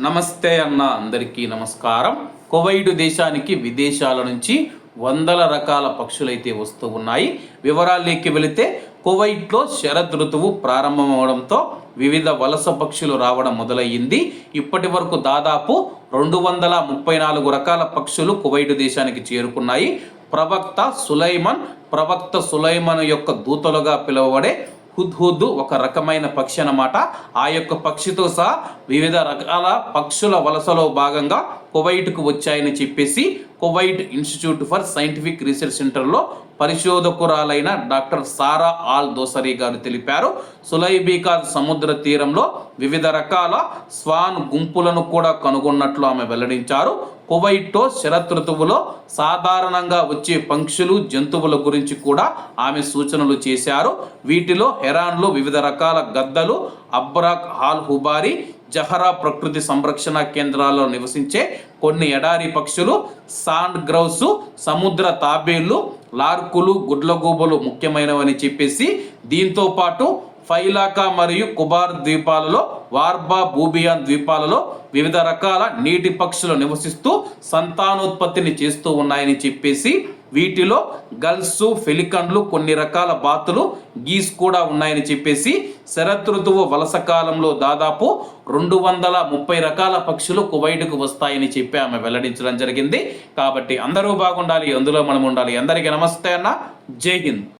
నమస్తే అన్న అందరికీ నమస్కారం. కువైట్ దేశానికి విదేశాల నుంచి వందల రకాల పక్షులైతే వస్తూ ఉన్నాయి. వివరాల్లోకి వెళితే కువైట్లో శరద్ ఋతువు ప్రారంభమవడంతో వివిధ వలస పక్షులు రావడం మొదలయ్యింది. ఇప్పటి వరకు దాదాపు రెండు వందల ముప్పై నాలుగు రకాల పక్షులు కువైట్ దేశానికి చేరుకున్నాయి. ప్రవక్త సులైమన్ ప్రవక్త సులైమన్ యొక్క దూతలుగా పిలువబడే హుద్హుద్ ఒక రకమైన పక్షి అన్నమాట. ఆ యొక్క పక్షితో సహా వివిధ రకాల పక్షుల వలసలో భాగంగా కువైట్కు వచ్చాయని చెప్పేసి Kuwait institute for scientific research సెంటర్లో పరిశోధకురాలైన డాక్టర్ సారా ఆల్ దోసరి గారు తెలిపారు. సులైబీకా సముద్ర తీరంలో వివిధ రకాల స్వాన్ గుంపులను కూడా కనుగొన్నట్లు ఆమె వెల్లడించారు. కువైట్లో శరదృతువులో సాధారణంగా వచ్చే పక్షులు జంతువుల గురించి కూడా ఆమె సూచనలు చేశారు. వీటిలో హెరాన్లు వివిధ రకాల గద్దలు అబ్రాక్ హాల్ హుబారి జహరా ప్రకృతి సంరక్షణ కేంద్రాల్లో నివసించే కొన్ని ఎడారి పక్షులు సాండ్ గ్రౌస్ సముద్ర తాబేళ్ళు లార్కులు గుడ్లగూబలు ముఖ్యమైనవని చెప్పేసి దీంతో పాటు ఫైలాకా మరియు కుబార్ ద్వీపాలలో వార్బా భూబియాన్ ద్వీపాలలో వివిధ రకాల నీటి పక్షులు నివసిస్తూ సంతానోత్పత్తిని చేస్తూ ఉన్నాయని చెప్పేసి వీటిలో గల్స్ ఫెలికన్లు కొన్ని రకాల బాతులు గీస్ కూడా ఉన్నాయని చెప్పేసి శరత్ ఋతువు వలస కాలంలో దాదాపు రెండు వందల ముప్పై రకాల పక్షులు కువైట్కు వస్తాయని చెప్పి ఆమె వెల్లడించడం జరిగింది. కాబట్టి అందరూ బాగుండాలి అందులో మనం ఉండాలి. అందరికీ నమస్తే అన్న. జై హింద్.